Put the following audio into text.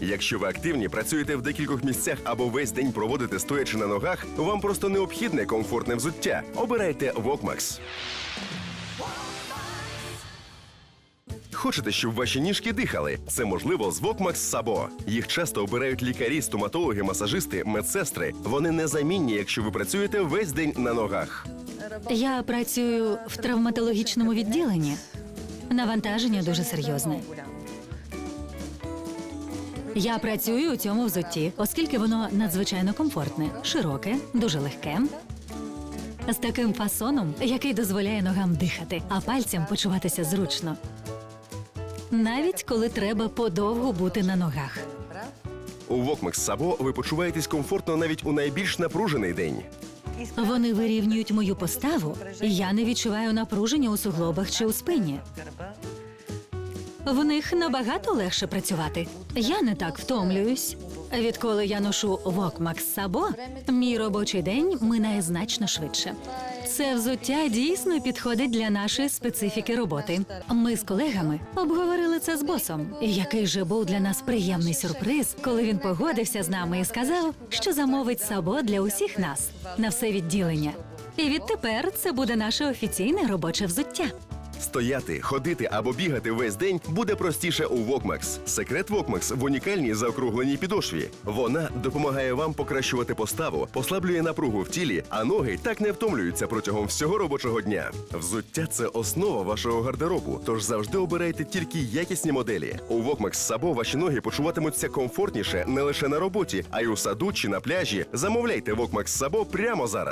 Якщо ви активні, працюєте в декількох місцях або весь день проводите стоячи на ногах, вам просто необхідне комфортне взуття. Обирайте Вокмакс. Хочете, щоб ваші ніжки дихали? Це можливо з Вокмакс Сабо. Їх часто обирають лікарі, стоматологи, масажисти, медсестри. Вони незамінні, якщо ви працюєте весь день на ногах. Я працюю в травматологічному відділенні. Навантаження дуже серйозне. Я працюю у цьому взутті, оскільки воно надзвичайно комфортне, широке, дуже легке. З таким фасоном, який дозволяє ногам дихати, а пальцям почуватися зручно. Навіть коли треба подовго бути на ногах. У Вокмакс Сабо ви почуваєтесь комфортно навіть у найбільш напружений день. Вони вирівнюють мою поставу, і я не відчуваю напруження у суглобах чи у спині. В них набагато легше працювати. Я не так втомлююсь. Відколи я ношу Вокмакс Сабо, мій робочий день минає значно швидше. Це взуття дійсно підходить для нашої специфіки роботи. Ми з колегами обговорили це з босом. Який же був для нас приємний сюрприз, коли він погодився з нами і сказав, що замовить сабо для усіх нас на все відділення. І відтепер це буде наше офіційне робоче взуття. Стояти, ходити або бігати весь день буде простіше у Вокмакс. Секрет Вокмакс в унікальній заокругленій підошві. Вона допомагає вам покращувати поставу, послаблює напругу в тілі, а ноги так не втомлюються протягом всього робочого дня. Взуття це основа вашого гардеробу, тож завжди обирайте тільки якісні моделі. У Вокмакс Сабо ваші ноги почуватимуться комфортніше не лише на роботі, а й у саду чи на пляжі. Замовляйте Вокмакс Сабо прямо зараз.